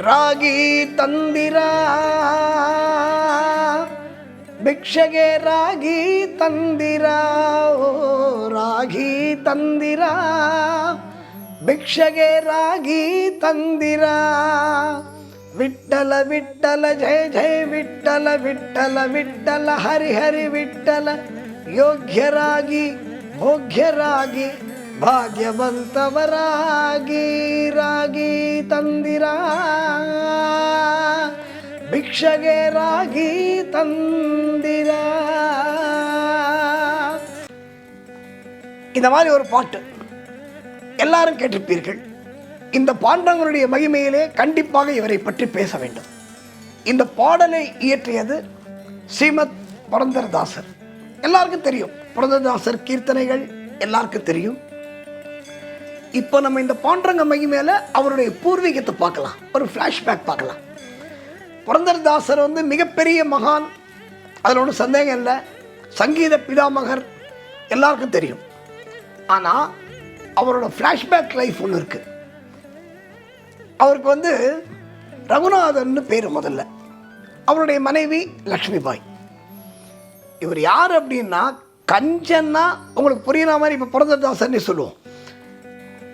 ರಾಗಿ ತಂದಿರ. ಭಿಕ್ಷೆಗೆ ರಾಗಿ ತಂದಿರ. ಓ, ರಾಗಿ ತಂದಿರ. ಭಿಕ್ಷೆಗೆ ರಾಗಿ ತಂದಿರ. ವಿಠಲ ವಿಠಲ ಜಯ ಜಯ ವಿಠಲ ವಿಠಲ ವಿಠಲ ಹರಿ ಹರಿ ವಿಠಲ ಯೋಗ್ಯರಾಗಿ ಭೋಗ್ಯರಾಗಿ ಭಾಗ್ಯವಂತವರಾಗಿ ರಾಗಿ ತಂದಿರ ಭಿಕ್ಷೆಗೆ ರಾಗಿ ತಂದಿರ இந்த மாதிரி ஒரு பாட்டு எல்லாரும் கேட்டிருப்பீர்கள் இந்த பாண்டவங்களுடைய மகிமையிலே கண்டிப்பாக இவரை பற்றி பேச வேண்டும் இந்த பாடலை இயற்றியது ஸ்ரீமத் புரந்தரதாசர் எல்லாருக்கும் தெரியும் புரந்தரதாசர் கீர்த்தனைகள் எல்லாருக்கும் தெரியும் இப்போ நம்ம இந்த பாண்டரங்க மேலே அவருடைய பூர்வீகத்தை பார்க்கலாம். ஒரு ஃப்ளாஷ்பேக் பார்க்கலாம். புரந்தரதாசர் வந்து மிகப்பெரிய மகான். அதில் ஒன்றும் சந்தேகம் இல்லை. சங்கீத பிதாமகர் எல்லாருக்கும் தெரியும். ஆனால் அவரோட ஃப்ளாஷ்பேக் லைஃப் ஒன்று இருக்குது அவருக்கு வந்து ரகுநாதன்னு பேர் முதல்ல. அவருடைய மனைவி லக்ஷ்மிபாய் இவர் யார் அப்படின்னா கஞ்சன்னா உங்களுக்கு புரியுற மாதிரி இப்போ புரந்தரதாசர்னே சொல்லுவோம்.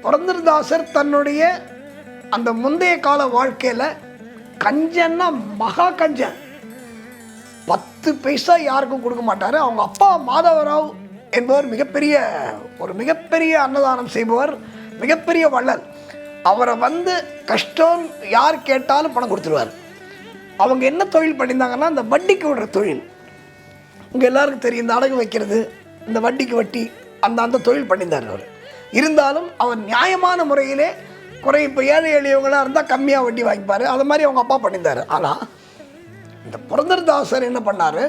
புரந்தரதாசர் தன்னுடைய அந்த முந்தைய கால வாழ்க்கையில் கஞ்சன்னா மகா கஞ்சன். பத்து பைசா யாருக்கும் கொடுக்க மாட்டார். அவங்க அப்பா மாதவராவ் என்பவர் மிகப்பெரிய ஒரு மிகப்பெரிய அன்னதானம் செய்பவர் மிகப்பெரிய வள்ளல். அவரை வந்து கஷ்டம் யார் கேட்டாலும் பணம் கொடுத்துருவார். அவங்க என்ன தொழில் பண்ணியிருந்தாங்கன்னா இந்த வட்டிக்கு விடுற தொழில். உங்கள் எல்லாருக்கும் தெரியும் இந்த அடகு வைக்கிறது இந்த வட்டிக்கு வட்டி அந்த அந்த தொழில் பண்ணியிருந்தார் அவர். இருந்தாலும் அவர் நியாயமான முறையிலே குறை இப்போ ஏழை எளியவங்களாக இருந்தால் கம்மியாக வட்டி வாங்கிப்பார். அது மாதிரி அவங்க அப்பா பண்ணியிருந்தார். ஆனால் இந்த புரந்தரதாசர் என்ன பண்ணார்?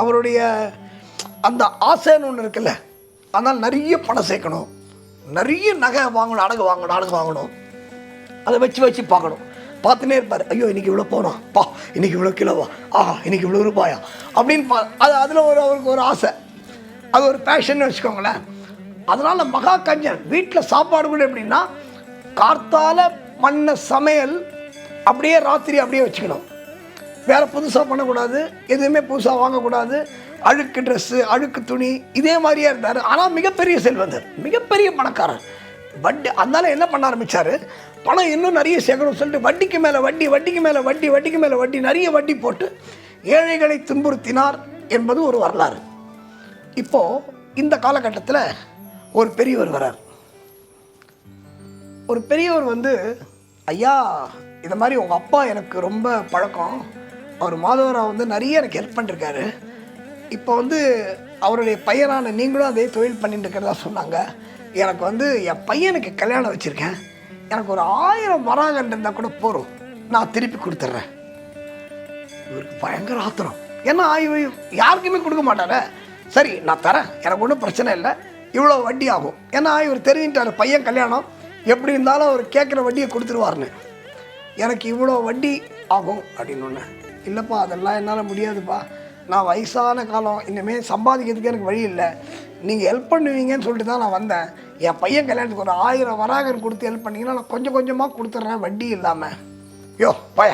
அவருடைய அந்த ஆசைன்னு ஒன்று இருக்குல்ல அதனால் நிறைய பணம் சேர்க்கணும். நிறைய நகை வாங்கணும் அடகு வாங்கணும் அடகு வாங்கணும். அதை வச்சு வச்சு பார்க்கணும். பார்த்துனே இருப்பார். ஐயோ இன்னைக்கு இவ்வளோ போனோம் பா இன்னைக்கு இவ்வளோ கிலோவா? ஆஹா இன்னைக்கு இவ்வளோ ரூபாயா? அப்படின்னு பா அது அதில் ஒரு அவருக்கு ஒரு ஆசை. அது ஒரு பேஷன் வச்சுக்கோங்களேன். அதனால் மகா கஞ்சன் வீட்டில் சாப்பாடு கூட எப்படின்னா கார்த்தால பண்ண சமையல் அப்படியே ராத்திரி அப்படியே வச்சுக்கணும். வேறு புதுசாக பண்ணக்கூடாது எதுவுமே புதுசாக வாங்கக்கூடாது. அழுக்கு ட்ரெஸ்ஸு அழுக்கு துணி இதே மாதிரியே இருந்தார். ஆனால் மிகப்பெரிய செல்வந்தர் மிகப்பெரிய பணக்காரர். வட்டி அதனால என்ன பண்ண ஆரம்பித்தார் பணம் இன்னும் நிறைய சேர்க்கணும்னு சொல்லிட்டு வட்டிக்கு மேலே வட்டி வட்டிக்கு மேலே வட்டி வட்டிக்கு மேலே வட்டி நிறைய வட்டி போட்டு ஏழைகளை துன்புறுத்தினார் என்பது ஒரு வரலாறு. இப்போது இந்த காலகட்டத்தில் ஒரு பெரியவர் வரார். ஒரு பெரியவர் வந்து ஐயா இந்த மாதிரி உங்கள் அப்பா எனக்கு ரொம்ப பழக்கம். அவர் மாதவராவ் வந்து நிறைய எனக்கு ஹெல்ப் பண்ணிருக்காரு. இப்போ வந்து அவருடைய பையனான நீங்களும் அதே தொழில் பண்ணிட்டு இருக்கிறதா சொன்னாங்க. எனக்கு வந்து என் பையனுக்கு கல்யாணம் வச்சுருக்கேன். எனக்கு ஒரு ஆயிரம் வராகன் இருந்தால் கூட போதும். நான் திருப்பி கொடுத்துட்றேன் இவருக்கு பயங்கர ஆத்திரம். ஏன்னா இவ யாருக்குமே கொடுக்க மாட்டாரே. சரி நான் தரேன். எனக்கு ஒன்றும் பிரச்சனை இல்லை. இவ்வளோ வட்டி ஆகும் ஏன்னா இவர் தெரிஞ்சுட்டார் பையன் கல்யாணம். எப்படி இருந்தாலும் அவர் கேட்குற வட்டியை கொடுத்துருவாருன்னு. எனக்கு இவ்வளோ வட்டி ஆகும் அப்படின்னு ஒன்று இல்லைப்பா அதெல்லாம் என்னால் முடியாதுப்பா. நான் வயசான காலம் இனிமேல் சம்பாதிக்கிறதுக்கு எனக்கு வழி இல்லை. நீங்கள் ஹெல்ப் பண்ணுவீங்கன்னு சொல்லிட்டு தான் நான் வந்தேன். என் பையன் கல்யாணத்துக்கு ஒரு ஆயிரம் வராகன் கொடுத்து ஹெல்ப் பண்ணீங்கன்னா நான் கொஞ்சம் கொஞ்சமாக கொடுத்துட்றேன் வட்டி இல்லாமல் யோ பய.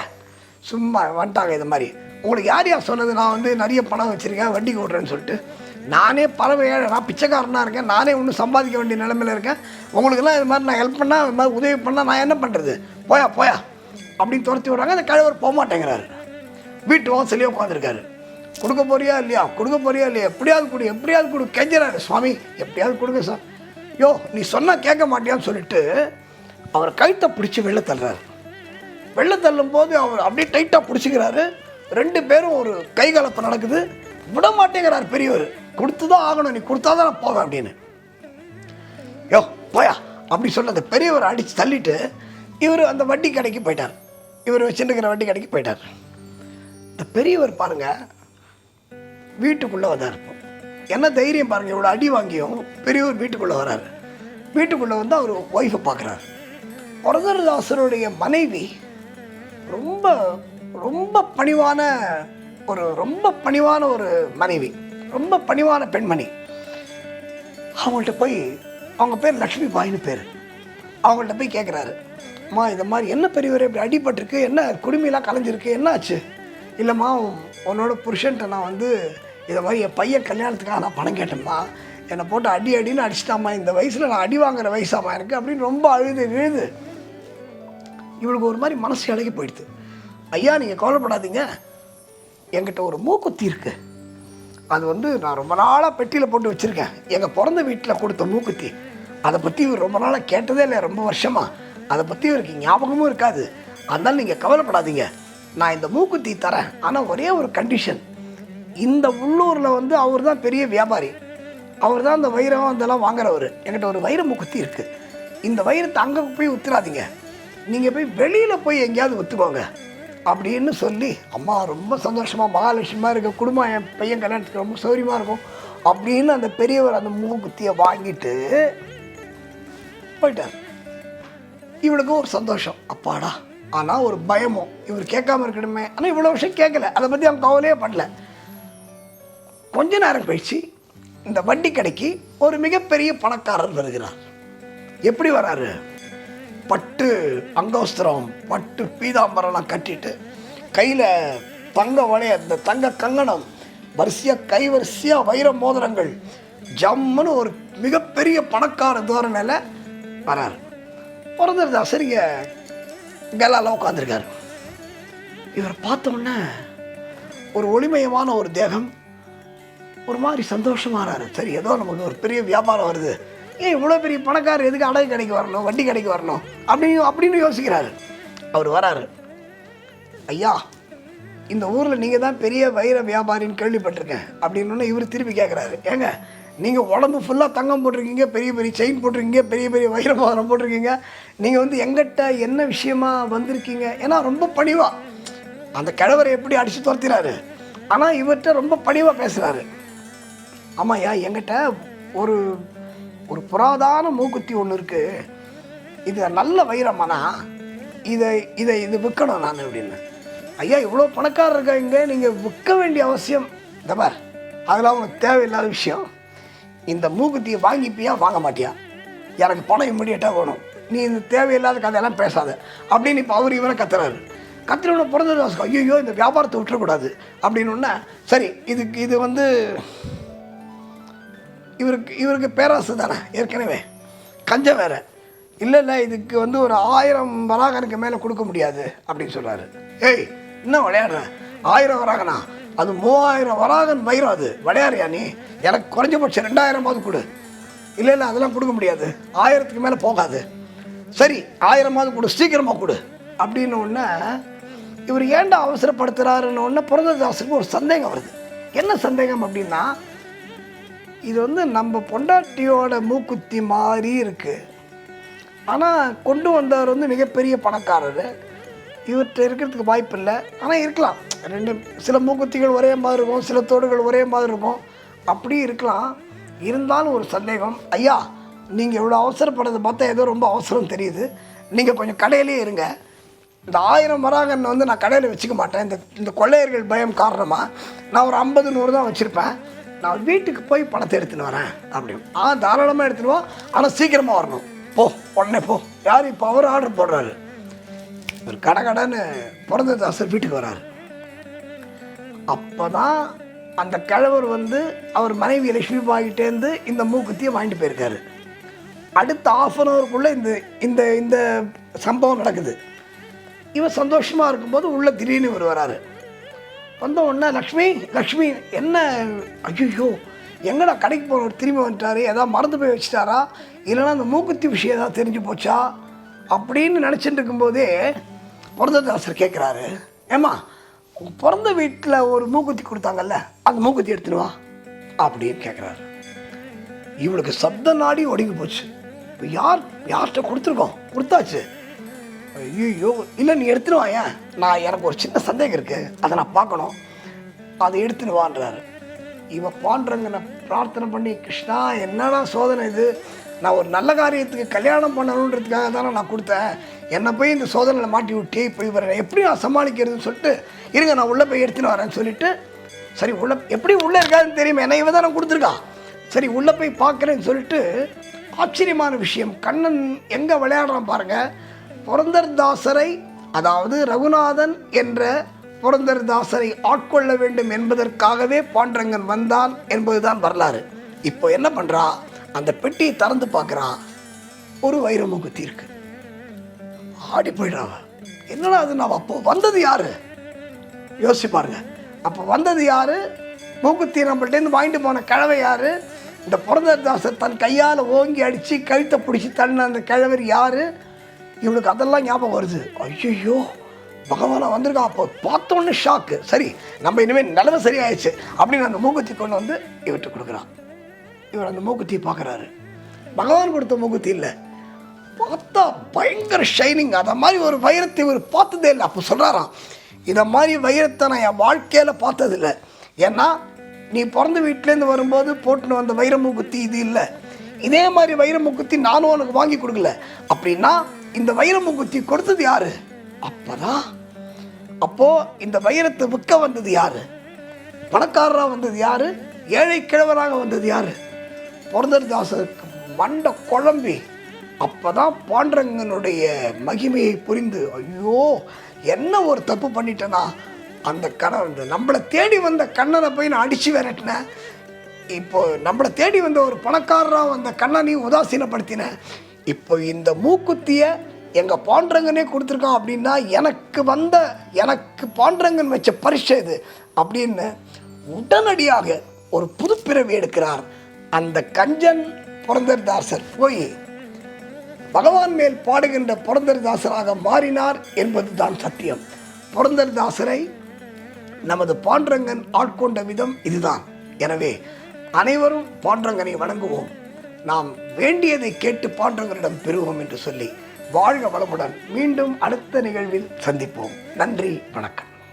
சும்மா வந்துட்டாங்க இது மாதிரி. உங்களுக்கு யார் யார் சொன்னது? நான் வந்து நிறைய பணம் வச்சுருக்கேன் வட்டி கொடுறேன்னு சொல்லிட்டு. நானே பறவை நான் பிச்சைக்காரனாக இருக்கேன். நானே ஒன்றும் சம்பாதிக்க வேண்டிய நிலமையில் இருக்கேன். உங்களுக்கெல்லாம் இது மாதிரி நான் ஹெல்ப் பண்ணால் இது மாதிரி உதவி பண்ணால் நான் என்ன பண்ணுறது போயா போயா. அப்படின்னு துரத்தி விட்றாங்க. அந்த கழவர் போக மாட்டேங்கிறாரு. வீட்டு வாசலே உட்காந்துருக்காரு கொடுக்க போறியா இல்லையா? கொடுக்க போறியா இல்லையா? எப்படியாவது கொடு எப்படியாவது கொடு கெஞ்சுறாரு. சுவாமி எப்படியாவது கொடுங்க சார். யோ நீ சொன்னால் கேட்க மாட்டியான்னு சொல்லிட்டு அவர் கழுத்தை பிடிச்சி வெளில தள்ளுறாரு. வெளில தள்ளும் போது அவர் அப்படியே டைட்டாக பிடிச்சிக்கிறாரு. ரெண்டு பேரும் ஒரு கைகலப்பு நடக்குது. விட மாட்டேங்கிறார் பெரியவர். கொடுத்து தான் ஆகணும் நீ கொடுத்தா தான் நான் போவேன் அப்படின்னு. யோ போயா. அப்படி சொன்ன அந்த பெரியவர் அடித்து தள்ளிட்டு இவர் அந்த வட்டி கடைக்கு போயிட்டார். இவர் வச்சுருக்கிற வட்டி கடைக்கு போயிட்டார். இந்த பெரியவர் பாருங்கள் வீட்டுக்குள்ளே வந்தார். என்ன தைரியம் பாருங்கள் இவ்வளோ அடி வாங்கியும் பெரியவர் வீட்டுக்குள்ளே வராரு. வீட்டுக்குள்ளே வந்து அவர் ஒய்ஃபை பார்க்குறாரு. புரதரதாசருடைய மனைவி ரொம்ப ரொம்ப பணிவான ஒரு ரொம்ப பணிவான ஒரு மனைவி. ரொம்ப பணிவான பெண்மணி. அவங்கள்ட்ட போய் அவங்க பேர் லக்ஷ்மி பாயின்னு பேர். அவங்கள்ட்ட போய் கேட்குறாரு அம்மா இந்த மாதிரி என்ன பெரியவர் இப்படி அடிபட்டிருக்கு? என்ன குடுமையெல்லாம் கலைஞ்சிருக்கு? என்ன ஆச்சு இல்லைம்மா உன்னோட புருஷன்ட்ட நான் வந்து இதை மாதிரி என் பையன் கல்யாணத்துக்காக நான் பணம் கேட்டேம்மா. என்னை போட்டு அடி அடின்னு அடிச்சிட்டாம்மா. இந்த வயசில் நான் அடி வாங்குற வயசாம்மா. எனக்கு அப்படின்னு ரொம்ப அழுது எழுது இவளுக்கு ஒரு மாதிரி மனசு இழகி போயிடுது. ஐயா நீங்கள் கவலைப்படாதீங்க. என்கிட்ட ஒரு மூக்குத்தி இருக்குது அது வந்து நான் ரொம்ப நாளாக பெட்டியில் போட்டு வச்சுருக்கேன். எங்கள் பிறந்த வீட்டில் கொடுத்த மூக்குத்தி. அதை பற்றி இவர் ரொம்ப நாளாக கேட்டதே இல்லை ரொம்ப வருஷமாக அதை பற்றி இவருக்கு ஞாபகமும் இருக்காது. அதனால் நீங்கள் கவலைப்படாதீங்க. நான் இந்த மூக்குத்தி தரேன். ஆனால் ஒரே ஒரு கண்டிஷன் இந்த உள்ளூரில் வந்து அவர் தான் பெரிய வியாபாரி. அவர் தான் அந்த வைரம் அதெல்லாம் வாங்குறவர். என்கிட்ட ஒரு வைர மூக்குத்தி இருக்குது இந்த வைரத்தை அங்கே போய் வித்துறாதீங்க நீங்கள் போய் வெளியில் போய் எங்கேயாவது விற்றுக்கோங்க அப்படின்னு சொல்லி அம்மா ரொம்ப சந்தோஷமாக மகாலட்சுமியாக இருக்க குடும்பம் என் பையன் கல்யாணத்துக்கு ரொம்ப சௌரியமாக இருக்கும் அப்படின்னு அந்த பெரியவர் அந்த மூக்குத்தியை வாங்கிட்டு போயிட்டார். இவளுக்கும் ஒரு சந்தோஷம். அப்பாடா ஆனால் ஒரு பயமும். இவர் கேட்காம இருக்கணுமே. ஆனால் இவ்வளோ விஷயம் கேட்கல. அதை பற்றி அவன் கவலையே பண்ணல கொஞ்ச நேரம் கழிச்சு இந்த வண்டி கடைக்கு ஒரு மிகப்பெரிய பணக்காரர் வருகிறார். எப்படி வராரு? பட்டு அங்கவஸ்திரம் பட்டு பீதாம்பரம்லாம் கட்டிட்டு கையில் தங்க வளைய அந்த தங்க கங்கணம் வரிசையாக கை வரிசையாக வைர மோதிரங்கள் ஜம்முன்னு ஒரு மிகப்பெரிய பணக்கார தோரணையில் வராரு. பிறந்தது இங்கே கலால உட்காந்துருக்காரு இவரை பார்த்தோன்னே ஒரு ஒளிமயமான ஒரு தேகம் ஒரு மாதிரி சந்தோஷமாகறாரு சரி ஏதோ நமக்கு ஒரு பெரிய வியாபாரம் வருது. ஏன் இவ்வளோ பெரிய பணக்காரர் எதுக்கு அடகு கடைக்கு வரணும் வட்டி கடைக்கு வரணும்? அப்படின்னு அப்படின்னு யோசிக்கிறாரு. அவர் வராரு. ஐயா இந்த ஊரில் நீங்கள் தான் பெரிய வைர வியாபாரின்னு கேள்விப்பட்டிருக்கேன். அப்படின்னு இவர் திருப்பி கேட்குறாரு ஏங்க நீங்கள் உடம்பு ஃபுல்லாக தங்கம் போட்டிருக்கீங்க பெரிய பெரிய செயின் போட்டிருக்கீங்க பெரிய பெரிய வைர மோதிரம் போட்டிருக்கீங்க. நீங்கள் வந்து எங்கிட்ட என்ன விஷயமா வந்திருக்கீங்க? ஏன்னா ரொம்ப பணிவாக அந்த கிழவரை எப்படி அடித்து துரத்தினாரு? ஆனால் இவர்கிட்ட ரொம்ப பணிவாக பேசுகிறாரு ஆமாம் ஐயா எங்கிட்ட ஒரு ஒரு புராதான மூக்குத்தி ஒன்று இருக்கு. இது நல்ல வைரமானா இதை இதை இது விற்கணும் நான் அப்படின்னு. ஐயா இவ்வளோ பணக்காரர் இருக்காங்க நீங்கள் விற்க வேண்டிய அவசியம். இந்த பார் அதெல்லாம் உனக்கு தேவையில்லாத விஷயம். இந்த மூக்குத்தியை வாங்கிப்பியா வாங்க மாட்டியா? எனக்கு பணம் இம்மிடியட்டாக வேணும். நீ இந்த தேவையில்லாத கதையெல்லாம் பேசாத. அப்படின்னு இப்போ அவர் இவரை கத்துறாரு. கத்திரவனை பிறந்தது ஐயோ இந்த வியாபாரத்தை விட்டுறக்கூடாது. அப்படின்னு சரி இதுக்கு இது வந்து இவருக்கு இவருக்கு பேராசு தானே ஏற்கனவே. கஞ்சம் வேறு. இல்லை இல்லை இதுக்கு வந்து ஒரு ஆயிரம் வராகனுக்கு மேலே கொடுக்க முடியாது அப்படின்னு சொல்கிறாரு ஏய் என்ன விளையாடுறேன் ஆயிரம் வராகனா? அது மூவாயிரம் வராகன் வைரம் அது. விளையாடுறியா நீ? எனக்கு குறைஞ்சபட்சம் ரெண்டாயிரமாவது கொடு. இல்லை இல்லை அதெல்லாம் கொடுக்க முடியாது. ஆயிரத்துக்கு மேலே போகாது. சரி ஆயிரமாவது கொடு சீக்கிரமாக கொடு. அப்படின்னு ஒன்று இவர் ஏன்டா அவசரப்படுத்துறாருன்னு உடனே புரந்ததாசருக்கு ஒரு சந்தேகம் வருது. என்ன சந்தேகம் அப்படின்னா இது வந்து நம்ம பொண்டாட்டியோட மூக்குத்தி மாதிரி இருக்குது ஆனால் கொண்டு வந்தவர் வந்து மிகப்பெரிய பணக்காரர். இவர்கிட்ட இருக்கிறதுக்கு வாய்ப்பு இல்லை. ஆனால் இருக்கலாம். ரெண்டு சில மூக்குத்திகள் ஒரே மாதிரி இருக்கும் சில தோடுகள் ஒரே மாதிரி இருக்கும். அப்படி இருக்கலாம். இருந்தாலும் ஒரு சந்தேகம். ஐயா நீங்கள் இவ்வளோ அவசரப்படுறதை பார்த்தா ஏதோ ரொம்ப அவசரம் தெரியுது. நீங்கள் கொஞ்சம் கடையிலே இருங்க. இந்த ஆயிரம் வராகன் வந்து நான் கடையில் வச்சுக்க மாட்டேன். இந்த இந்த கொள்ளையர்கள் பயம் காரணமாக நான் ஒரு ஐம்பது நூறு தான் வச்சுருப்பேன். நான் வீட்டுக்கு போய் பணத்தை எடுத்துன்னு வரேன் அப்படின்னு. ஆ தாராளமாக எடுத்துன்னு வா. ஆனால் சீக்கிரமாக வரணும். போ உடனே போ. யார் இப்போ அவர் ஆர்டர் போடுறாரு? ஒரு கடை கடைன்னு பிறந்ததாசர் வீட்டுக்கு வர்றாரு அப்போ தான் அந்த கிழவர் வந்து அவர் மனைவி லட்சுமி பாயிட்டேருந்து இந்த மூக்குத்தியை வாங்கிட்டு போயிருக்காரு. அடுத்த ஆஃப் அன் ஹவருக்குள்ளே இந்த இந்த இந்த சம்பவம் நடக்குது. இவன் சந்தோஷமாக இருக்கும்போது உள்ளே திடீர்னு இவர் வராரு. வந்த உடனே லக்ஷ்மி லக்ஷ்மி என்ன? ஐயோ எங்கடா கடைக்கு போகிறவர் திரும்பி வந்துட்டார்? ஏதாவது மறந்து போய் வச்சுட்டாரா? இல்லைன்னா அந்த மூக்குத்தி விஷயம் ஏதாவது தெரிஞ்சு போச்சா? அப்படின்னு நினச்சிட்டு இருக்கும்போதே பிறந்ததாசர் கேட்குறாரு ஏம்மா பிறந்த வீட்டில் ஒரு மூக்குத்தி கொடுத்தாங்கல்ல அந்த மூக்குத்தி எடுத்துன்னு வா அப்படின்னு கேட்குறாரு இவளுக்கு சப்த நாடி ஒடுங்கி போச்சு. இப்போ யார் யார்கிட்ட கொடுத்துருக்கோம்? கொடுத்தாச்சு. ஐயோ இல்லை நீ எடுத்துன்னு வாயா நான் எனக்கு ஒரு சின்ன சந்தேகம் இருக்குது அதை நான் பார்க்கணும். அதை எடுத்துன்னு வான்றாரு. இவ பாண்டுறங்க பிரார்த்தனை பண்ணி கிருஷ்ணா என்னடா சோதனை இது? நான் ஒரு நல்ல காரியத்துக்கு கல்யாணம் பண்ணணுன்றதுக்காக தானே நான் கொடுத்தேன். என்னை போய் இந்த சோதனையில் மாட்டி விட்டு போய் வர்றேன் எப்படி நான் சமாளிக்கிறதுன்னு சொல்லிட்டு இருங்க நான் உள்ளே போய் எடுத்துன்னு வரேன்னு சொல்லிட்டு சரி உள்ள எப்படி உள்ளே இருக்காதுன்னு தெரியுமா என்ன இவன் தானே கொடுத்துருக்கான் சரி உள்ளே போய் பார்க்குறேன்னு சொல்லிட்டு ஆச்சரியமான விஷயம் கண்ணன் எங்கே விளையாடுறான் பாருங்கள் புரந்தர்தாசரை அதாவது ரகுநாதன் என்ற புரந்தர்தாசரை ஆட்கொள்ள வேண்டும் என்பதற்காகவே பாண்டரங்கன் வந்தான் என்பதுதான் வரலாறு. இப்போ என்ன பண்றா? அந்த பெட்டியை திறந்து பார்க்குறா. ஒரு வைரமுகத்தி இருக்கு. ஆடி போயிடுறாங்க என்னடா அது நான் அப்போ வந்தது யாரு? யோசிச்சு பாருங்க. அப்போ வந்தது யாரு? மூக்குத்தி நம்மள்டேருந்து வாங்கிட்டு போன கிழவை யாரு? இந்த புரந்தர்தாசர் தன் கையால் ஓங்கி அடித்து கழுத்தை பிடிச்சி தள்ள அந்த கிழவர் யாரு? இவனுக்கு அதெல்லாம் ஞாபகம் வருது. ஐயோ பகவானா வந்திருக்கா அப்போ பார்த்தோன்னே ஷாக்கு சரி நம்ம இனிமேல் நிலவு சரியாயிடுச்சு அப்படின்னு அந்த மூக்குத்தி கொண்டு வந்து இவர்கிட்ட கொடுக்குறான். இவர் அந்த மூக்குத்தி பார்க்குறாரு. பகவான் கொடுத்த மூக்குத்தி இல்லை. பார்த்தா பயங்கர ஷைனிங் அதை மாதிரி ஒரு வைரத்தை இவர் பார்த்ததே இல்லை. அப்போ சொல்கிறாராம் இதை மாதிரி வைரத்தை நான் என் வாழ்க்கையில் பார்த்ததில்ல. ஏன்னா நீ பிறந்த வீட்டிலேருந்து வரும்போது போட்டுன்னு வந்த வைரமுக்குத்தி இது இல்லை. இதே மாதிரி வைரமுக்குத்தி நானும் உனக்கு வாங்கி கொடுக்கல. அப்படின்னா இந்த வைரமுக்குத்தி கொடுத்தது யாரு? அப்பதான் அப்போ இந்த வைரத்தை விற்க வந்தது யாரு? பணக்காரராக வந்தது யாரு? ஏழை கிழவராக வந்தது யாரு? புரந்தரதாசருக்கு மண்டை குழம்பி அப்பதான் பாண்டரங்கனுடைய மகிமையை புரிந்து ஐயோ என்ன ஒரு தப்பு பண்ணிட்டேனா? அந்த கணவன் நம்மளை தேடி வந்த கண்ணனை போய் நான் அடித்து விரட்டினேன் இப்போ நம்மளை தேடி வந்த ஒரு பணக்காரராக வந்த கண்ணனையும் உதாசீனப்படுத்தினேன் இப்போ இந்த மூக்குத்தியை எங்கள் பாண்டரங்கனே கொடுத்துருக்கான் அப்படின்னா எனக்கு வந்த எனக்கு பாண்டரங்கன் வச்ச பரிசு இது அப்படின்னு உடனடியாக ஒரு புதுப்பிறவி எடுக்கிறார். அந்த கஞ்சன் புரந்தரதாசர் போய் பகவான் மேல் பாடுகின்ற புரந்தரதாசராக மாறினார் என்பதுதான் சத்தியம். புரந்தரதாசரை நமது பாண்டரங்கன் ஆட்கொண்ட விதம் இதுதான். எனவே அனைவரும் பாண்டரங்கனை வணங்குவோம். நாம் வேண்டியதை கேட்டு பாண்டரங்கனிடம் பெறுவோம் என்று சொல்லி வாழ்க வளமுடன். மீண்டும் அடுத்த நிகழ்வில் சந்திப்போம். நன்றி வணக்கம்.